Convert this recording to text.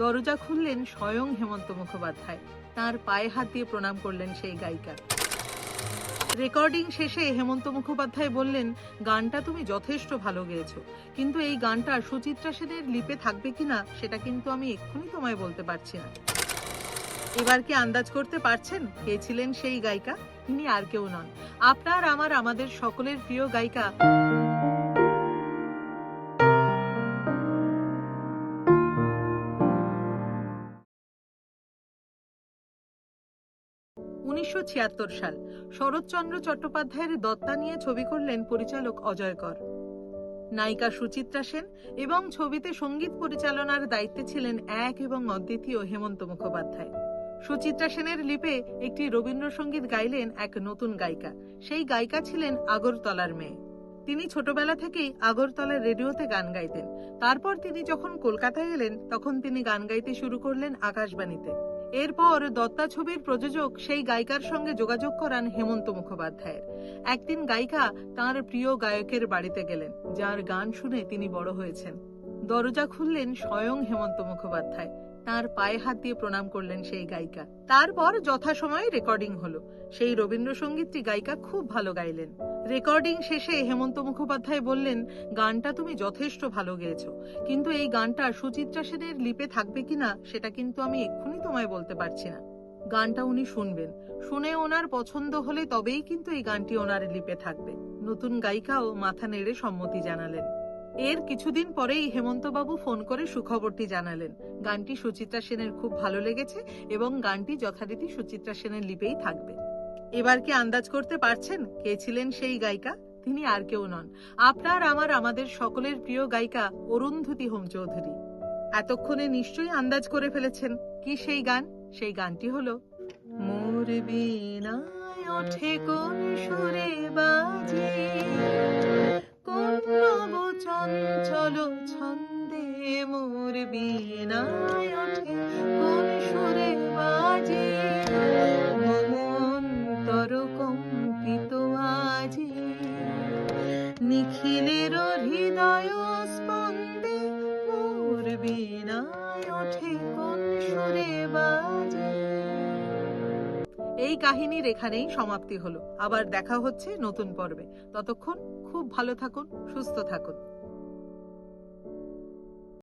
দরজা খুললেন স্বয়ং হেমন্ত মুখোপাধ্যায়। তার পায়ে হাত দিয়ে প্রণাম করলেন সেই গায়িকা। রেকর্ডিং শেষে হেমন্ত মুখোপাধ্যায় বললেন, গানটা তুমি যথেষ্ট ভালো গেয়েছো, কিন্তু এই গানটা সুচিত্রা সেনের লিপে থাকবে কিনা, সেটা কিন্তু আমি এক্ষুনি তোমায় বলতে পারছি না। এবার কি আন্দাজ করতে পারছেন কে ছিলেন সেই গায়িকা? তিনি আর কেউ নন। আপনার, আমার, আমাদের সকলের প্রিয় গায়িকা উনিশশো ছিয়াত্তর সাল শরৎচন্দ্র চট্টোপাধ্যায়ের দত্তা নিয়ে ছবি করলেন পরিচালক অজয় কর। নায়িকা সুচিত্রা সেন এবং ছবিতে সংগীত পরিচালনার দায়িত্বে ছিলেন এক এবং অদ্বিতীয় হেমন্ত মুখোপাধ্যায়। সুচিত্রা সেনের লিপে একটি রবীন্দ্রসঙ্গীত গাইলেন এক নতুন গায়িকা। সেই গায়িকা ছিলেন আগরতলার মেয়ে। তিনি ছোটবেলা থেকেই আগরতলার রেডিওতে গান গাইতেন। তারপর তিনি যখন কলকাতায় এলেন, তখন তিনি গান গাইতে শুরু করলেন আকাশবাণীতে। এরপর দত্তা ছবির প্রযোজক সেই গায়িকার সঙ্গে যোগাযোগ করান হেমন্ত মুখোপাধ্যায়ের। একদিন গায়িকা তার প্রিয় গায়কের বাড়িতে গেলেন, যার গান শুনে তিনি বড় হয়েছেন। দরজা খুললেন স্বয়ং হেমন্ত মুখোপাধ্যায়। তার পায়ে হাত দিয়ে প্রণাম করলেন সেই গায়িকা। তারপর যথাসময়ে রেকর্ডিং হলো। সেই রবীন্দ্রসঙ্গীতটি গায়িকা খুব ভালো গাইলেন। রেকর্ডিং শেষে হেমন্ত মুখোপাধ্যায় বললেন, গানটা তুমি যথেষ্ট ভালো গেয়েছ। কিন্তু এই গানটা সুচিত্রা সেনের লিপে থাকবে কিনা, সেটা কিন্তু আমি এক্ষুনি তোমায় বলতে পারছি না। গানটা উনি শুনবেন। শুনে ওনার পছন্দ হলে তবেই কিন্তু এই গানটি ওনার লিপে থাকবে। নতুন গায়িকাও মাথা নেড়ে সম্মতি জানালেন। এর কিছুদিন পরেই হেমন্তবাবু ফোন করে সুখবরটি জানালেন। গানটি সুচিত্রা সেনের খুব ভালো লেগেছে এবং গানটি যথারীতি সুচিত্রা সেনের লিপেই থাকবে। এবার কি আন্দাজ করতে পারছেন কে ছিলেন সেই গায়িকা? তিনি আর কেউ নন। আপনার, আমার, আমাদের সকলের প্রিয় গায়িকা অরুন্ধতী হোম চৌধুরী এতক্ষণে নিশ্চয়ই আন্দাজ করে ফেলেছেন কি সেই গান? সেই গানটি হলো, মোর বীণায় ওঠে কোন সুরে বাজে চঞ্চল ছন্দে মোর কোন সুরে বাজে। কম্পিত নিখিলের হৃদয় স্পন্দে মোর কোন সুরে বাজে। এই কাহিনীর এখানেই সমাপ্তি হলো। আবার দেখা হচ্ছে নতুন পর্বে। ততক্ষণ খুব ভালো থাকুন, সুস্থ থাকুন।